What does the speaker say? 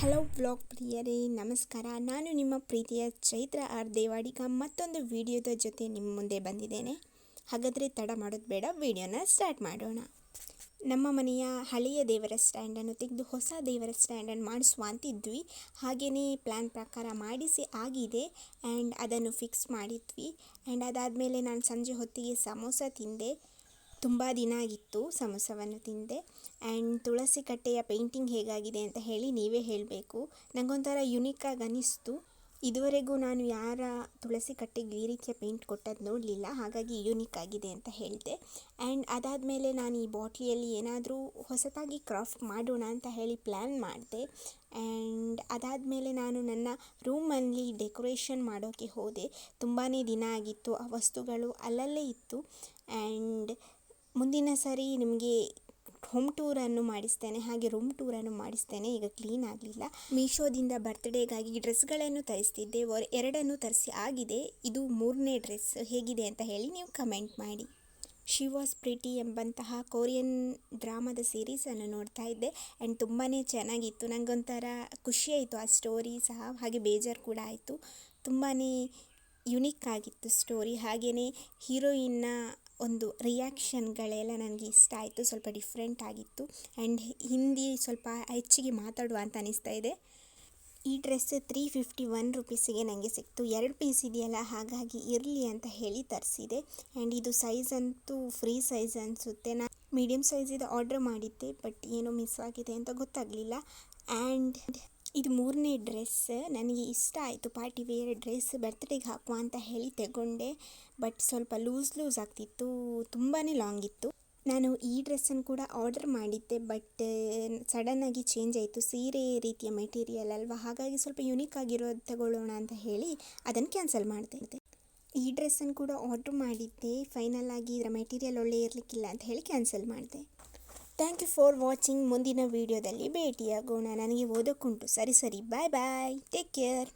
Hello vlog ಪ್ರಿಯರೇ, ನಮಸ್ಕಾರ. ನಾನು ನಿಮ್ಮ ಪ್ರೀತಿಯ ಚೈತ್ರ ಆರ್ ದೇವಾಡಿಗ ಮತ್ತೊಂದು ವಿಡಿಯೋದ ಜೊತೆ ನಿಮ್ಮ ಮುಂದೆ ಬಂದಿದ್ದೇನೆ. ಹಾಗಾದರೆ ತಡ ಮಾಡೋದು ಬೇಡ, ವಿಡಿಯೋನ ಸ್ಟಾರ್ಟ್ ಮಾಡೋಣ. ನಮ್ಮ ಮನೆಯ ಹಳೆಯ ದೇವರ ಸ್ಟ್ಯಾಂಡನ್ನು ತೆಗೆದು ಹೊಸ ದೇವರ ಸ್ಟ್ಯಾಂಡನ್ನು ಮಾಡಿಸುವ ಅಂತಿದ್ವಿ. ಹಾಗೆಯೇ ಪ್ಲ್ಯಾನ್ ಪ್ರಕಾರ ಮಾಡಿಸಿ ಆಗಿದೆ ಆ್ಯಂಡ್ ಅದನ್ನು ಫಿಕ್ಸ್ ಮಾಡಿದ್ವಿ. ಆ್ಯಂಡ್ ಅದಾದಮೇಲೆ ನಾನು ಸಂಜೆ ಹೊತ್ತಿಗೆ ಸಮೋಸ ತಿಂದೆ. ತುಂಬ ದಿನ ಆಗಿತ್ತು ಸಮೋಸವನ್ನು ತಿಂದೆ. ಆ್ಯಂಡ್ ತುಳಸಿ ಕಟ್ಟೆಯ ಪೇಂಟಿಂಗ್ ಹೇಗಾಗಿದೆ ಅಂತ ಹೇಳಿ ನೀವೇ ಹೇಳಬೇಕು. ನನಗೊಂಥರ ಯುನೀಕಾಗಿ ಅನ್ನಿಸ್ತು ಇದುವರೆಗೂ ನಾನು ಯಾರ ತುಳಸಿ ಕಟ್ಟೆಗೆ ಈ ರೀತಿಯ ಪೇಂಟ್ ಕೊಟ್ಟದ್ದು ನೋಡಲಿಲ್ಲ. ಹಾಗಾಗಿ ಯುನೀಕ್ ಆಗಿದೆ ಅಂತ ಹೇಳಿದೆ. ಆ್ಯಂಡ್ ಅದಾದಮೇಲೆ ನಾನು ಈ ಬಾಟ್ಲಿಯಲ್ಲಿ ಏನಾದರೂ ಹೊಸತಾಗಿ ಕ್ರಾಫ್ಟ್ ಮಾಡೋಣ ಅಂತ ಹೇಳಿ ಪ್ಲ್ಯಾನ್ ಮಾಡಿದೆ. ಆ್ಯಂಡ್ ಅದಾದಮೇಲೆ ನಾನು ನನ್ನ ರೂಮಲ್ಲಿ ಡೆಕೋರೇಷನ್ ಮಾಡೋಕ್ಕೆ ಹೋದೆ. ತುಂಬಾ ದಿನ ಆಗಿತ್ತು. ಆ ವಸ್ತುಗಳು ಅಲ್ಲಲ್ಲೇ ಇತ್ತು. ಆ್ಯಂಡ್ ಮುಂದಿನ ಸರಿ ನಿಮಗೆ ಹೋಮ್ ಟೂರನ್ನು ಮಾಡಿಸ್ತೇನೆ, ಹಾಗೆ ರೂಮ್ ಟೂರನ್ನು ಮಾಡಿಸ್ತೇನೆ. ಈಗ ಕ್ಲೀನ್ ಆಗಲಿಲ್ಲ. ಮೀಶೋದಿಂದ ಬರ್ತ್ಡೇಗಾಗಿ ಡ್ರೆಸ್ಗಳನ್ನು ತರಿಸ್ತಿದ್ದೆ. ಎರಡನ್ನು ತರಿಸಿ ಆಗಿದೆ. ಇದು ಮೂರನೇ ಡ್ರೆಸ್ ಹೇಗಿದೆ ಅಂತ ಹೇಳಿ ನೀವು ಕಮೆಂಟ್ ಮಾಡಿ. ಶಿ ವಾಸ್ ಪ್ರಿಟಿ ಎಂಬಂತಹ ಕೊರಿಯನ್ ಡ್ರಾಮಾದ ಸೀರೀಸನ್ನು ನೋಡ್ತಾ ಇದ್ದೆ. ಆ್ಯಂಡ್ ತುಂಬಾ ಚೆನ್ನಾಗಿತ್ತು. ನನಗೊಂಥರ ಖುಷಿಯಾಯಿತು ಆ ಸ್ಟೋರಿ ಸಹ. ಹಾಗೆ ಬೇಜಾರು ಕೂಡ ಆಯಿತು. ತುಂಬಾ ಯುನಿಕ್ ಆಗಿತ್ತು ಸ್ಟೋರಿ ಹಾಗೆಯೇ ಹೀರೋಯಿನ್ನ ಒಂದು ರಿಯಾಕ್ಷನ್ಗಳೆಲ್ಲ ನನಗೆ ಇಷ್ಟ ಆಯಿತು, ಸ್ವಲ್ಪ ಡಿಫ್ರೆಂಟ್ ಆಗಿತ್ತು. ಆ್ಯಂಡ್ ಹಿಂದಿ ಸ್ವಲ್ಪ ಹೆಚ್ಚಿಗೆ ಮಾತಾಡುವ ಅಂತ ಅನಿಸ್ತಾ ಇದೆ. ಈ ಡ್ರೆಸ್ ತ್ರೀ ಫಿಫ್ಟಿ ಒನ್ ರುಪೀಸಿಗೆ ನನಗೆ ಸಿಕ್ತು. ಎರಡು ಪೀಸ್ ಇದೆಯಲ್ಲ, ಹಾಗಾಗಿ ಇರಲಿ ಅಂತ ಹೇಳಿ ತರಿಸಿದೆ. ಆ್ಯಂಡ್ ಇದು ಸೈಜ್ ಅಂತೂ ಫ್ರೀ ಸೈಜ್ ಅನಿಸುತ್ತೆ. ನಾನು ಮೀಡಿಯಮ್ ಸೈಜಿದು ಆರ್ಡ್ರ್ ಮಾಡಿದ್ದೆ ಬಟ್ ಏನೋ ಮಿಸ್ ಆಗಿದೆ ಅಂತ ಗೊತ್ತಾಗಲಿಲ್ಲ. ಆ್ಯಂಡ್ ಇದು ಮೂರನೇ ಡ್ರೆಸ್. ನನಗೆ ಇಷ್ಟ ಆಯಿತು. ಪಾರ್ಟಿ ವೇರ್ ಡ್ರೆಸ್ ಬರ್ತ್ಡೇಗೆ ಹಾಕುವ ಅಂತ ಹೇಳಿ ತಗೊಂಡೆ. ಬಟ್ ಸ್ವಲ್ಪ ಲೂಸ್ ಲೂಸ್ ಆಗ್ತಿತ್ತು. ತುಂಬಾ ಲಾಂಗ್ ಇತ್ತು. ನಾನು ಈ ಡ್ರೆಸ್ಸನ್ನು ಕೂಡ ಆರ್ಡರ್ ಮಾಡಿದ್ದೆ. ಬಟ್ ಸಡನ್ನಾಗಿ ಚೇಂಜ್ ಆಯಿತು. ಸೀರೆ ರೀತಿಯ ಮೆಟೀರಿಯಲ್ ಅಲ್ವಾ? ಹಾಗಾಗಿ ಸ್ವಲ್ಪ ಯುನೀಕ್ ಆಗಿರೋದು ತಗೊಳ್ಳೋಣ ಅಂತ ಹೇಳಿ ಅದನ್ನು ಕ್ಯಾನ್ಸಲ್ ಮಾಡಿದೆ ಈ ಡ್ರೆಸ್ಸನ್ನು ಕೂಡ ಆರ್ಡ್ರ್ ಮಾಡಿದ್ದೆ. ಫೈನಲ್ ಆಗಿ ಇದರ ಮೆಟೀರಿಯಲ್ ಒಳ್ಳೆ ಇರಲಿಕ್ಕಿಲ್ಲ ಅಂತ ಹೇಳಿ ಕ್ಯಾನ್ಸಲ್ ಮಾಡಿದೆ. ಥ್ಯಾಂಕ್ ಯು ಫಾರ್ ವಾಚಿಂಗ್ ಮುಂದಿನ ವೀಡಿಯೋದಲ್ಲಿ ಭೇಟಿಯಾಗೋಣ. ನನಗೆ ಓದೋಕ್ಕುಂಟು. ಸರಿ ಸರಿ. ಬಾಯ್ ಬಾಯ್ ಟೇಕ್ ಕೇರ್